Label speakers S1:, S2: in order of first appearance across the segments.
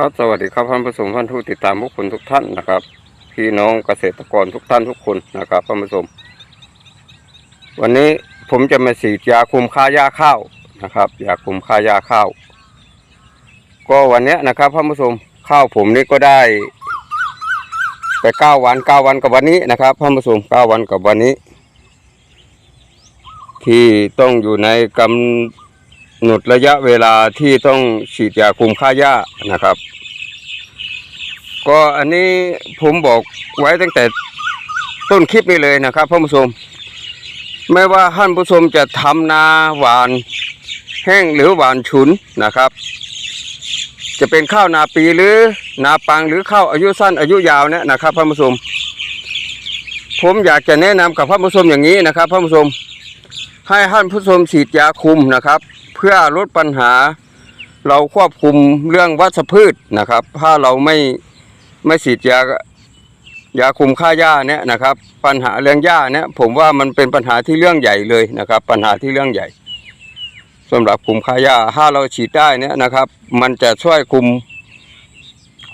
S1: ครับสวัสดีครับท่านผู้ชมท่านผู้ติดตามทุกคนทุกท่านนะครับ พี่น้องเกษตรกรทุกท่านทุกคนนะครับท่านผู้ชมวันนี้ผมจะมาฉีดยาคุมค่าหญ้าข้าวนะครับยาคุมค่าหญ้าข้าว ก็วันนี้นะครับท่านผู้ชมข้าวผมนี่ก็ได้ไปเก้าวันเก้าวันกับวันนี้นะครับท่านผู้ชมเก้าวันกับวันนี้ ที่ต้องอยู่ในกำ หนดระยะเวลาที่ต้องฉีดยาคุมค่าหญ้านะครับ ก็อันนี้ผมบอกไว้ตั้งแต่ต้นคลิปนี้เลยนะครับท่านผู้ชมไม่ว่าท่านผู้ชมจะทำนาหวานแห้งหรือหวานฉุนนะครับ จะเป็นข้าวนาปีหรือนาปังหรือข้าวอายุสั้นอายุยาวเนี่ยนะครับท่านผู้ชมผมอยากจะแนะนำกับท่านผู้ชมอย่างนี้นะครับท่านผู้ชมให้ท่านผู้ชมฉีดยาคุมนะครับ เพื่อลดปัญหา เราควบคุมเรื่องวัชพืชนะครับ ถ้าเราไม่ไม่ฉีดยายาคุมค่าหญ้าเนี่ยนะครับ ปัญหาเรื่องหญ้าเนี่ยผมว่ามันเป็นปัญหาที่เรื่องใหญ่เลยนะครับ ปัญหาที่เรื่องใหญ่สำหรับคุมค่าหญ้าถ้าเราฉีดได้เนี่ยนะครับ มันจะช่วยคุม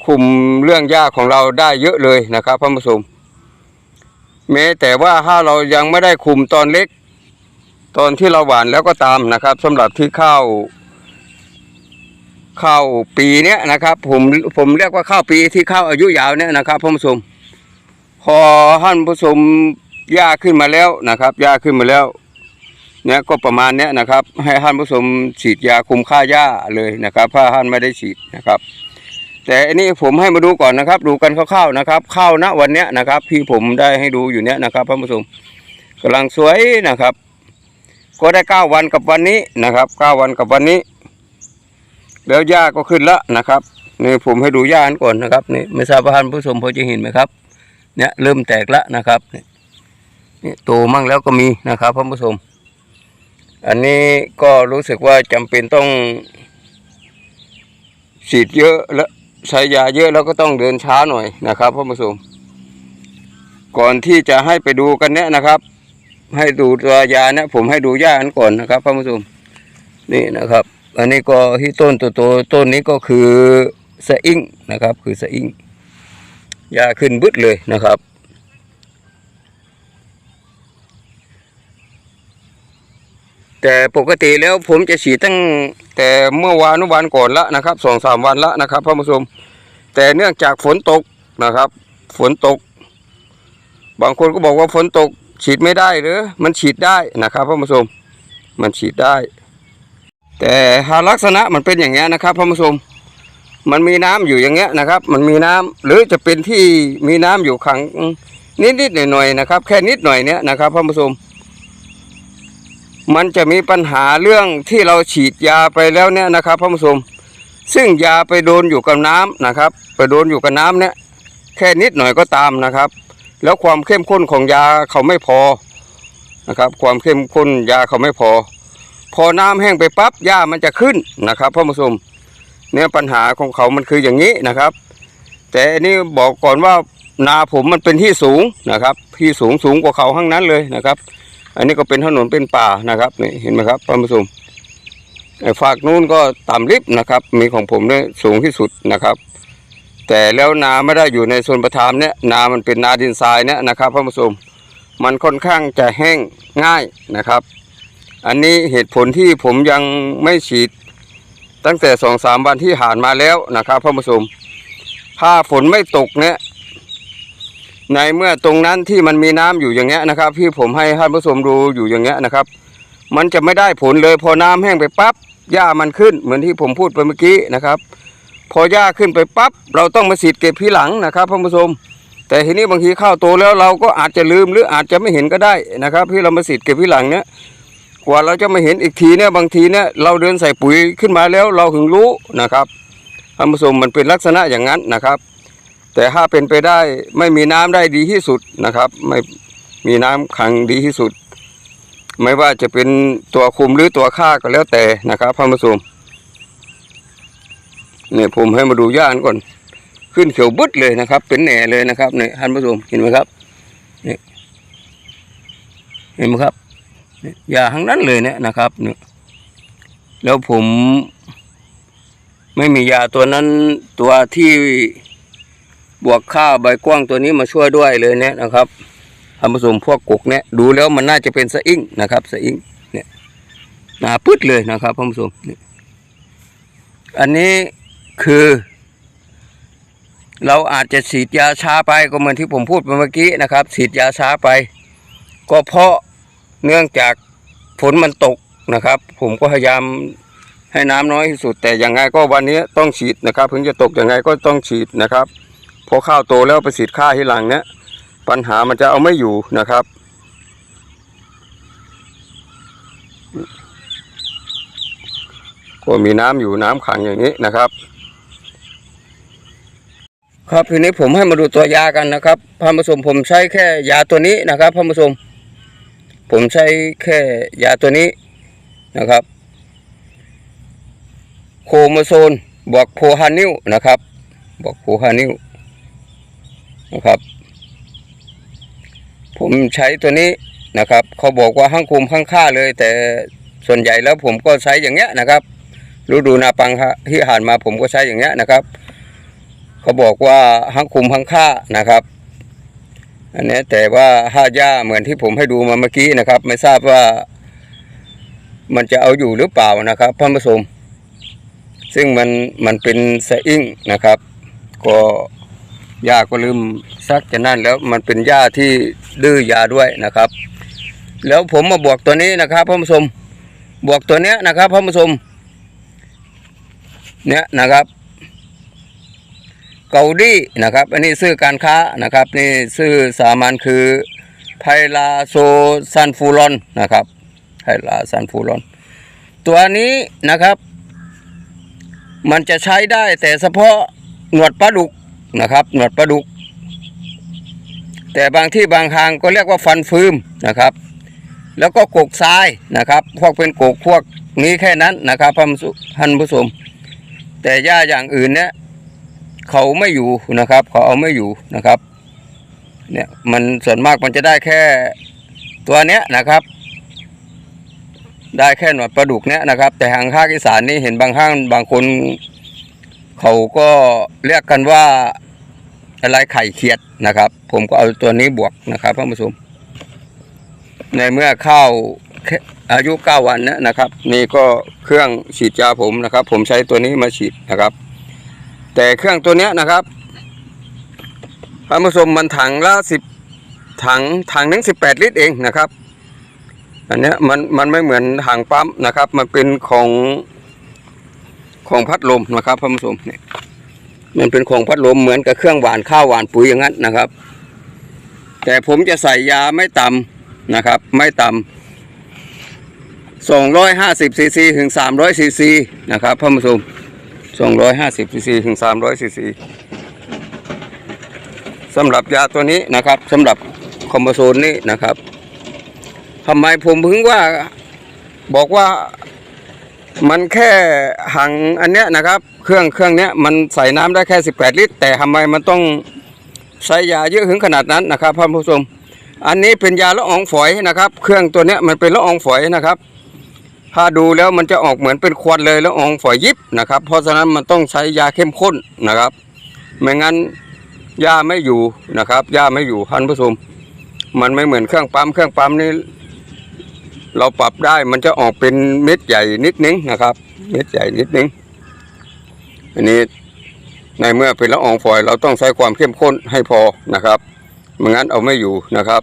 S1: คุมเรื่องหญ้าของเราได้เยอะเลยนะครับท่านผู้ชมแม้แต่ว่าถ้าเรายังไม่ได้คุมตอนเล็ก ตอนที่เราหวานแล้วก็ตามนะครับสำหรับที่ข้าวข้าวปีเนี้ยนะครับ ผมผมเรียกว่าข้าวปีที่ข้าวอายุยาวเนี่ยนะครับท่านผู้ชมพอท่านผู้ชมหญ้าขึ้นมาแล้วนะครับหญ้าขึ้นมาแล้วเนี่ยก็ประมาณเนี้ยนะครับ ให้ท่านผู้ชมฉีดยาคุมค่าหญ้าเลยนะครับถ้าท่านไม่ได้ฉีดนะครับ แต่อันนี้ผมให้มาดูก่อนนะครับ ดูกันคร่าวๆนะครับข้าวณวันเนี้ยนะครับที่ผมได้ให้ดูอยู่เนี้ยนะครับท่านผู้ชมกำลังสวยนะครับ ก็ได้เก้าวันกับวันนี้นะครับเก้าวันกับวันนี้ แล้วหญ้าก็ขึ้นละนะครับนี่ผมให้ดูหญ้าก่อนนะครับนี่ไม่ทราบว่าท่านผู้ชมพอจะเห็นไหมครับ เนี่ยเริ่มแตกละนะครับนี่โตมั่งแล้วก็มีนะครับท่านผู้ชมอันนี้ก็รู้สึกว่าจำเป็นต้องฉีดเยอะแล้วใช้ยาเยอะแล้วก็ต้องเดินช้าหน่อยนะครับท่านผู้ชมก่อนที่จะให้ไปดูกันเนี่ยนะครับ ให้ดูตัวยาเนี่ยผมให้ดูยาอันก่อนนะครับท่านผู้ชมนี่นะครับ อันนี้ก็ที่ต้นตัวโตต้นนี้ก็คือสะอิงนะครับ คือสะอิงยาขึ้นบึดเลยนะครับแต่ปกติแล้วผมจะฉีดตั้งแต่เมื่อวานวันก่อนละนะครับสองสามวันละนะครับท่านผู้ชมแต่เนื่องจากฝนตกนะครับ ฝนตก บางคนก็บอกว่าฝนตก ฉีดไม่ได้หรือมันฉีดได้นะครับท่านผู้ชมมันฉีดได้ แต่ถ้าลักษณะมันเป็นอย่างเงี้ยนะครับท่านผู้ชมมันมีน้ำอยู่อย่างเงี้ยนะครับ มันมีน้ำหรือจะเป็นที่มีน้ำอยู่ขังนิดๆหน่อยๆนะครับ แค่นิดหน่อยเนี้ยนะครับท่านผู้ชมมันจะมีปัญหาเรื่องที่เราฉีดยาไปแล้วเนี่ยนะครับท่านผู้ชมซึ่งยาไปโดนอยู่กับน้ำนะครับ ไปโดนอยู่กับน้ำเนี่ยแค่นิดหน่อยก็ตามนะครับ แล้วความเข้มข้นของยาเขาไม่พอนะครับ ความเข้มข้นยาเขาไม่พอ พอน้ำแห้งไปปั๊บหญ้ามันจะขึ้นนะครับพ่อผู้ชมเนี่ยปัญหาของเขามันคืออย่างนี้นะครับ แต่อันนี้บอกก่อนว่านาผมมันเป็นที่สูงนะครับ ที่สูงสูงกว่าเขาข้างนั้นเลยนะครับ อันนี้ก็เป็นถนนเป็นป่านะครับนี่เห็นไหมครับพ่อผู้ชมไอฝากนู้นก็ต่ำลิบนะครับ มีของผมเนี่ยสูงที่สุดนะครับ แต่แล้วนาไม่ได้อยู่ในโซนประทามเนี่ยนามันเป็นนาดินทรายเนี่ยนะครับท่านผู้ชมมันค่อนข้างจะแห้งง่ายนะครับ อันนี้เหตุผลที่ผมยังไม่ฉีด ตั้งแต่สองสามวันที่ผ่านมาแล้วนะครับท่านผู้ชมถ้าฝนไม่ตกเนี่ยในเมื่อตรงนั้นที่มันมีน้ำอยู่อย่างเงี้ยนะครับ ที่ผมให้ท่านผู้ชมดูอยู่อย่างเงี้ยนะครับ มันจะไม่ได้ผลเลยพอน้ำแห้งไปปั๊บหญ้ามันขึ้นเหมือนที่ผมพูดไปเมื่อกี้นะครับ พอหญ้าขึ้นไปปั๊บเราต้องมาฉีดเก็บทีหลังนะครับท่านผู้ชม แต่ทีนี้บางทีข้าวโตแล้วเราก็อาจจะลืมหรืออาจจะไม่เห็นก็ได้นะครับที่เรามาฉีดเก็บทีหลังเนี่ยกว่าเราจะมาเห็นอีกทีเนี่ยบางทีเนี่ยเราเดินใส่ปุ๋ยขึ้นมาแล้วเราถึงรู้นะครับท่านผู้ชมมันเป็นลักษณะอย่างนั้นนะครับ แต่ถ้าเป็นไปได้ไม่มีน้ำได้ดีที่สุดนะครับ ไม่มีน้ำขังดีที่สุด ไม่ว่าจะเป็นตัวคุมหรือตัวฆ่าก็แล้วแต่นะครับท่านผู้ชม เนี่ยผมให้มาดูย่านก่อน ขึ้นเขียวบึดเลยนะครับ เป็นแหน่เลยนะครับเนี่ยท่านผู้ชมเห็นไหมครับนี่เห็นไหมครับเนี่ยาทั้งนั้นเลยเนี่ยนะครับเนี่ยแล้วผมไม่มียาตัวนั้นตัวที่บวกข้าใบกว้างตัวนี้มาช่วยด้วยเลยเนี่ยนะครับทำผสมพวกกกเนี่ยดูแล้วมันน่าจะเป็นสะอิ้งนะครับสะอิ้งเนี่ยหนาปึ๊ดเลยนะครับท่านผู้ชมอันนี้ คือ เราอาจจะฉีดยาช้าไปก็เหมือนที่ผมพูดไปเมื่อกี้นะครับฉีดยาช้าไป ก็เพราะเนื่องจากฝนมันตกนะครับ ผมก็พยายามให้น้ำน้อยที่สุด แต่อยังไงก็วันนี้ต้องฉีดนะครับถึงจะตกอยังไงก็ต้องฉีดนะครับพอข้าวโตแล้วไปฉีดข้าที่หลังเนี้ยปัญหามันจะเอาไม่อยู่นะครับ ก็มีน้ำอยู่น้ำขังอย่างนี้นะครับ ครับทีนี้ผมให้มาดูตัวยากันนะครับพามผสมผมใช้แค่ยาตัวนี้นะครับพามผสม ผมใช้แค่ยาตัวนี้นะครับ โคโมโซนบวกโพฮานิวนะครับบวกโพฮานิวนะครับ ผมใช้ตัวนี้นะครับ เขาบอกว่าห้างคุมห้างค่าเลย แต่ส่วนใหญ่แล้วผมก็ใช้อย่างเงี้ยนะครับฤดูนาปังฮะที่ผ่านมาผมก็ใช้อย่างเงี้ยนะครับ เขาบอกว่าห้างคุมห้างค่านะครับ อันนี้แต่ว่าห้าหญ้าเหมือนที่ผมให้ดูมาเมื่อกี้นะครับ ไม่ทราบว่ามันจะเอาอยู่หรือเปล่านะครับท่านผู้ชมซึ่งมันมันเป็นสะอิ่งนะครับ ก็หญ้าก็ลืมซักจะนั่นแล้วมันเป็นหญ้าที่ดื้อยาด้วยนะครับ แล้วผมมาบวกตัวนี้นะครับท่านผู้ชมบวกตัวเนี้ยนะครับท่านผู้ชมเนี่ยนะครับ เกาดีนะครับ อันนี้ชื่อการค้านะครับ นี่ชื่อสามัญคือไพลาโซซันฟูรอนนะครับไพลาซันฟูรอน ตัวนี้นะครับ มันจะใช้ได้แต่เฉพาะหนวดปลาดุกนะครับหนวดปลาดุก แต่บางที่บางทางก็เรียกว่าฟันฟืมนะครับ แล้วก็กกทรายนะครับพวกเป็นกกพวกนี้แค่นั้นนะครับท่านผู้ชมแต่หญ้าอย่างอื่นเนี่ย เขาไม่อยู่นะครับ เขาเอาไม่อยู่นะครับ เนี่ยมันส่วนมากมันจะได้แค่ตัวเนี้ยนะครับ ได้แค่หนวดปลาดุกเนี้ยนะครับ แต่ทางภาคอีสานนี่เห็นบางห้างบางคน เขาก็เรียกกันว่าอะไรไข่เขียดนะครับ ผมก็เอาตัวนี้บวกนะครับท่านผู้ชมในเมื่อข้าวอายุเก้าวันเนี้ยนะครับ นี่ก็เครื่องฉีดยาผมนะครับ ผมใช้ตัวนี้มาฉีดนะครับ แต่เครื่องตัวเนี้ยนะครับท่านผู้ชมมันถังละสิบถังถังหนึงสิบแปดลิตรเองนะครับ อันเนี้ยมันมันไม่เหมือนถังปั๊มนะครับ มันเป็นของของพัดลมนะครับท่านผู้ชมเนี่ยมันเป็นของพัดลมเหมือนกับเครื่องหวานข้าวหวานปุ๋ยอย่างนั้นนะครับ แต่ผมจะใส่ยาไม่ต่ำนะครับ ไม่ต่ำสองร้อยห้าสิบซีซีถึงสามร้อยซีซีนะครับท่านผู้ชม สองร้อยห้าสิบซีซีถึงสามร้อยซีซีสำหรับยาตัวนี้นะครับสำหรับคอมโบโซนนี้นะครับทำไมผมพึงว่าบอกว่ามันแค่หังอันเนี้ยนะครับ เครื่องเครื่องเนี้ยมันใส่น้ำได้แค่ 18 ลิตร แต่ทำไมมันต้องใช้ยาเยอะถึงขนาดนั้นนะครับท่านผู้ชม อันนี้เป็นยาละอองฝอยนะครับ เครื่องตัวเนี้ยมันเป็นละอองฝอยนะครับ ถ้าดูแล้วมันจะออกเหมือนเป็นควันเลยแล้วอองฝอยยิบนะครับ เพราะฉะนั้นมันต้องใช้ยาเข้มข้นนะครับ ไม่งั้นยาไม่อยู่นะครับยาไม่อยู่ท่านผู้ชมมันไม่เหมือนเครื่องปั๊มเครื่องปั๊มนี่เราปรับได้มันจะออกเป็นเม็ดใหญ่นิดนึงนะครับ เม็ดใหญ่นิดนึงอันนี้ในเมื่อเป็นละอองฝอย เราต้องใช้ความเข้มข้นให้พอนะครับไม่งั้นเอาไม่อยู่นะครับ